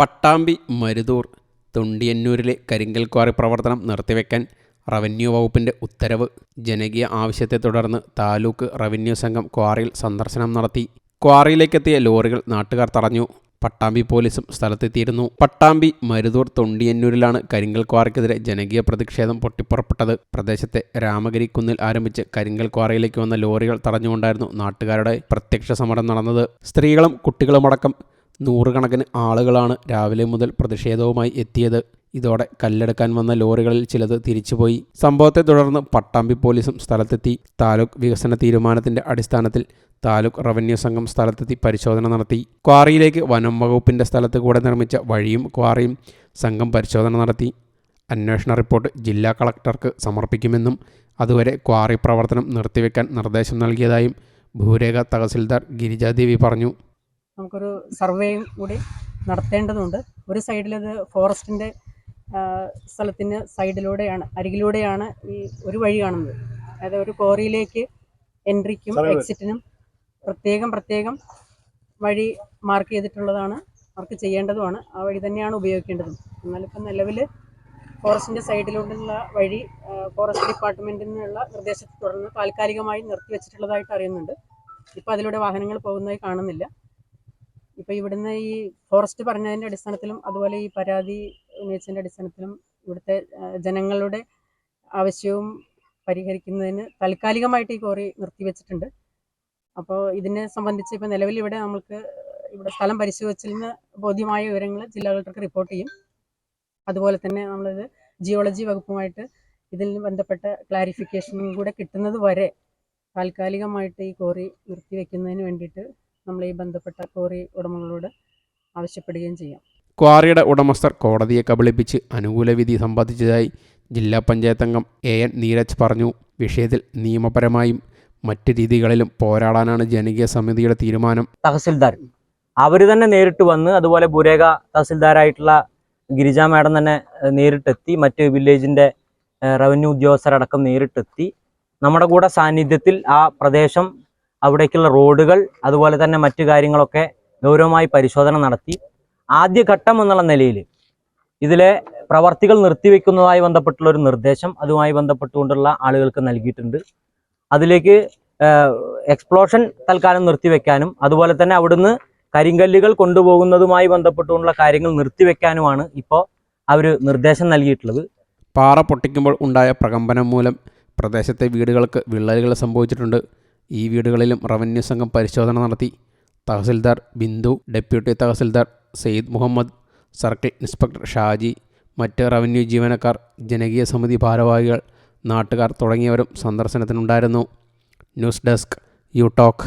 പട്ടാമ്പി മരുതൂർ തൊണ്ടിയന്നൂരിലെ കരിങ്കൽ ക്വാറി പ്രവർത്തനം നിർത്തിവെക്കാൻ റവന്യൂ വകുപ്പിന്റെ ഉത്തരവ്. ജനകീയ ആവശ്യത്തെ തുടർന്ന് താലൂക്ക് റവന്യൂ സംഘം ക്വാറിയിൽ സന്ദർശനം നടത്തി. ക്വാറിയിലേക്കെത്തിയ ലോറികൾ നാട്ടുകാർ തടഞ്ഞു. പട്ടാമ്പി പോലീസും സ്ഥലത്തെത്തിയിരുന്നു. പട്ടാമ്പി മരുതൂർ തൊണ്ടിയന്നൂരിലാണ് കരിങ്കൽ ക്വാറിക്കെതിരെ ജനകീയ പ്രതിഷേധം പൊട്ടിപ്പുറപ്പെട്ടത്. പ്രദേശത്തെ രാമഗിരി കുന്നിൽ ആരംഭിച്ച് കരിങ്കൽ ക്വാറിയിലേക്ക് വന്ന ലോറികൾ തടഞ്ഞുകൊണ്ടായിരുന്നു നാട്ടുകാരുടെ പ്രത്യക്ഷ സമരം നടന്നത്. സ്ത്രീകളും കുട്ടികളുമടക്കം നൂറുകണക്കിന് ആളുകളാണ് രാവിലെ മുതൽ പ്രതിഷേധവുമായി എത്തിയത്. ഇതോടെ കല്ലെടുക്കാൻ വന്ന ലോറികളിൽ ചിലത് തിരിച്ചുപോയി. സംഭവത്തെ തുടർന്ന് പട്ടാമ്പി പോലീസും സ്ഥലത്തെത്തി. താലൂക്ക് വികസന തീരുമാനത്തിന്റെ അടിസ്ഥാനത്തിൽ താലൂക്ക് റവന്യൂ സംഘം സ്ഥലത്തെത്തി പരിശോധന നടത്തി. ക്വാറിയിലേക്ക് വനം വകുപ്പിന്റെ സ്ഥലത്ത് കൂടെ നിർമ്മിച്ച വഴിയും ക്വാറിയും സംഘം പരിശോധന നടത്തി. അന്വേഷണ റിപ്പോർട്ട് ജില്ലാ കളക്ടർക്ക് സമർപ്പിക്കുമെന്നും അതുവരെ ക്വാറി പ്രവർത്തനം നിർത്തിവെക്കാൻ നിർദ്ദേശം നൽകിയതായും ഭൂരേഖ തഹസിൽദാർ ഗിരിജാദേവി പറഞ്ഞു. നമുക്കൊരു സർവേയും കൂടി നടത്തേണ്ടതുണ്ട്. ഒരു സൈഡിലത് ഫോറസ്റ്റിന്റെ സ്ഥലത്തിന് സൈഡിലൂടെയാണ് അരികിലൂടെയാണ് ഈ ഒരു വഴി കാണുന്നത്. അതായത് ഒരു കോറിയിലേക്ക് എൻട്രിക്കും എക്സിറ്റിനും പ്രത്യേകം പ്രത്യേകം വഴി മാർക്ക് ചെയ്തിട്ടുള്ളതാണ് മാർക്ക് ചെയ്യേണ്ടതുമാണ്. ആ വഴി തന്നെയാണ് ഉപയോഗിക്കേണ്ടതും. എന്നാലിപ്പം നിലവിൽ ഫോറസ്റ്റിന്റെ സൈഡിലൂടെയുള്ള വഴി ഫോറസ്റ്റ് ഡിപ്പാർട്ട്മെന്റിൽ നിന്നുള്ള നിർദ്ദേശത്തെ തുടർന്ന് താൽക്കാലികമായി നിർത്തിവെച്ചിട്ടുള്ളതായിട്ട് അറിയുന്നുണ്ട്. ഇപ്പോൾ അതിലൂടെ വാഹനങ്ങൾ പോകുന്നതായി കാണുന്നില്ല. ഇപ്പോൾ ഇവിടുന്ന് ഈ ഫോറസ്റ്റ് പറഞ്ഞതിന്റെ അടിസ്ഥാനത്തിലും അതുപോലെ ഈ പരാതി ഉന്നയിച്ചതിന്റെ അടിസ്ഥാനത്തിലും ഇവിടുത്തെ ജനങ്ങളുടെ ആവശ്യവും പരിഹരിക്കുന്നതിന് താൽക്കാലികമായിട്ട് ഈ കോറി നിർത്തിവെച്ചിട്ടുണ്ട്. അപ്പോൾ ഇതിനെ സംബന്ധിച്ച് ഇപ്പോൾ നിലവിൽ ഇവിടെ നമ്മൾക്ക് ഇവിടെ സ്ഥലം പരിശോധിച്ചിരുന്ന ബോധ്യമായ വിവരങ്ങൾ ജില്ലാ കളക്ടർക്ക് റിപ്പോർട്ട് ചെയ്യും. അതുപോലെ തന്നെ നമ്മളിത് ജിയോളജി വകുപ്പുമായിട്ട് ഇതിൽ ബന്ധപ്പെട്ട ക്ലാരിഫിക്കേഷനും കൂടെ കിട്ടുന്നത് വരെ താൽക്കാലികമായിട്ട് ഈ കോറി നിർത്തിവെക്കുന്നതിന് വേണ്ടിയിട്ട് നമ്മൾ ഈ ബന്ധപ്പെട്ട ക്വാറി ഉടമകളോട് ആവശ്യപ്പെടുകയും ചെയ്യാം. ക്വാറിയുടെ ഉടമസ്ഥർ കോടതിയെ കബളിപ്പിച്ച് അനുകൂല വിധി സമ്പാദിച്ചതായി ജില്ലാ പഞ്ചായത്ത് അംഗം എ എൻ നീരജ് പറഞ്ഞു. വിഷയത്തിൽ നിയമപരമായും മറ്റ് രീതികളിലും പോരാടാനാണ് ജനകീയ സമിതിയുടെ തീരുമാനം. തഹസിൽദാർ. അവർ തന്നെ നേരിട്ട് വന്ന് അതുപോലെ ബുരേഖ തഹസിൽദാരായിട്ടുള്ള ഗിരിജ മാഡം തന്നെ നേരിട്ടെത്തി മറ്റ് വില്ലേജിന്റെ റവന്യൂ ഉദ്യോഗസ്ഥരടക്കം നേരിട്ടെത്തി. നമ്മുടെ കൂടെ സാന്നിധ്യത്തിൽ ആ പ്രദേശം അവിടേക്കുള്ള റോഡുകൾ അതുപോലെ തന്നെ മറ്റു കാര്യങ്ങളൊക്കെ ഗൗരവമായി പരിശോധന നടത്തി. ആദ്യഘട്ടം എന്നുള്ള നിലയിൽ ഇതിലെ പ്രവർത്തികൾ നിർത്തിവെക്കുന്നതുമായി ബന്ധപ്പെട്ടുള്ള ഒരു നിർദ്ദേശം അതുമായി ബന്ധപ്പെട്ടുകൊണ്ടുള്ള ആളുകൾക്ക് നൽകിയിട്ടുണ്ട്. അതിലേക്ക് എക്സ്പ്ലോഷൻ തൽക്കാലം നിർത്തിവെക്കാനും അതുപോലെ തന്നെ അവിടുന്ന് കരിങ്കല്ലുകൾ കൊണ്ടുപോകുന്നതുമായി ബന്ധപ്പെട്ടുകൊണ്ടുള്ള കാര്യങ്ങൾ നിർത്തിവെക്കാനുമാണ് ഇപ്പോൾ അവർ നിർദ്ദേശം നൽകിയിട്ടുള്ളത്. പാറ പൊട്ടിക്കുമ്പോൾ ഉണ്ടായ പ്രകമ്പനം മൂലം പ്രദേശത്തെ വീടുകൾക്ക് വിള്ളലുകൾ സംഭവിച്ചിട്ടുണ്ട്. ഈ വീടുകളിലും റവന്യൂ സംഘം പരിശോധന നടത്തി. Tahsildar Bindu deputy tahsildar Saeed Muhammad circle inspector Shaji മറ്റ് റവന്യൂ ജീവനക്കാർ ജനകീയ സമിതി ഭാരവാഹികൾ നാട്ടുകാർ തുടങ്ങിയവരും സന്ദർശനത്തിനുണ്ടായിരുന്നു. News desk U Talk